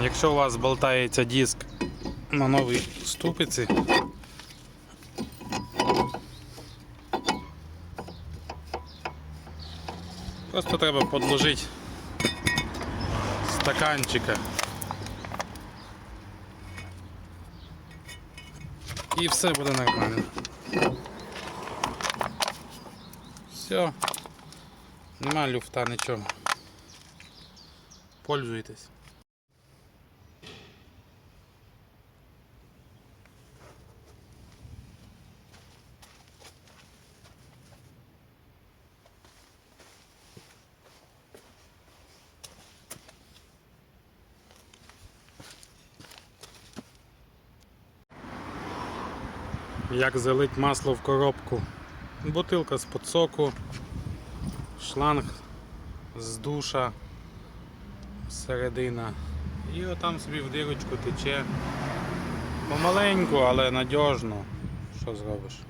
Якщо у вас болтається диск на новій ступиці, просто треба подложити стаканчика. І все буде нормально. Все. Нема люфта нічого. Пользуйтесь. Як залить масло в коробку. Бутилка з подсоку, шланг з душа, середина. І отам собі в дирочку тече. Помаленьку, але надіжно. Що зробиш?